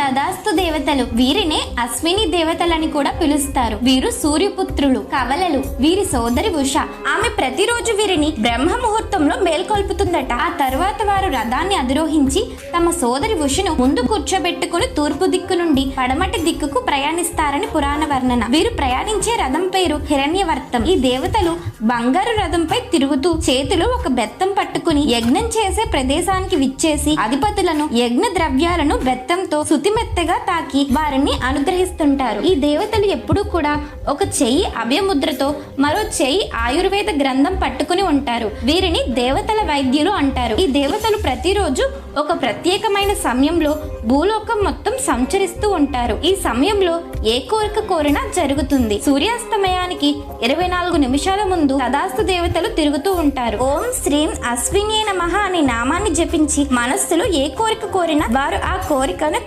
తదాస్తు దేవతలు. వీరినే అశ్విని దేవతలని కూడా పిలుస్తారు. వీరు సూర్యపుత్రులు కవలలు వీరి సోదరి ఉష. ఆమె ప్రతిరోజు వీరిని బ్రహ్మ ముహూర్తంలో మేల్కొల్పుతుందట. ఆ తరువాత వారు రథాన్ని అధిరోహించి తమ సోదరి ఉషను ముందు కూర్చోబెట్టుకుని తూర్పు దిక్కు నుండి పడమటి దిక్కుకు ప్రయాణిస్తారని పురాణ వర్ణన. వీరు ప్రయాణించే రథం పేరు హిరణ్యవర్తం. ఈ దేవతలు బంగారు రథంపై తిరుగుతూ చేతిలో ఒక బెత్తం పట్టుకుని యజ్ఞం చేసే ప్రదేశానికి విచ్చేసి అధిపతులను యజ్ఞ ద్రవ్యాలను బెత్తంతో మెత్తగా తాకి వారిని అనుగ్రహిస్తుంటారు. ఈ దేవతలు ఎప్పుడూ కూడా ఒక చెయ్యి అభయముద్రతో మరో చెయ్యి ఆయుర్వేద గ్రంథం పట్టుకుని ఉంటారు. వీరిని దేవతల వైద్యులు అంటారు. ఈ దేవతలు ప్రతిరోజు ఒక ప్రత్యేకమైన సమయంలో భూలోకం మొత్తం సంచరిస్తూ ఉంటారు. ఈ సమయంలో ఏ కోరిక కోరినా జరుగుతుంది. సూర్యాస్తమయానికి ఇరవై నాలుగు నిమిషాల ముందు సదాస్తు దేవతలు తిరుగుతూ ఉంటారు. ఓం శ్రీం అశ్విని నమ అనే నామాన్ని జపించి మనస్సులో ఏ కోరిక కోరినా వారు ఆ కోరికను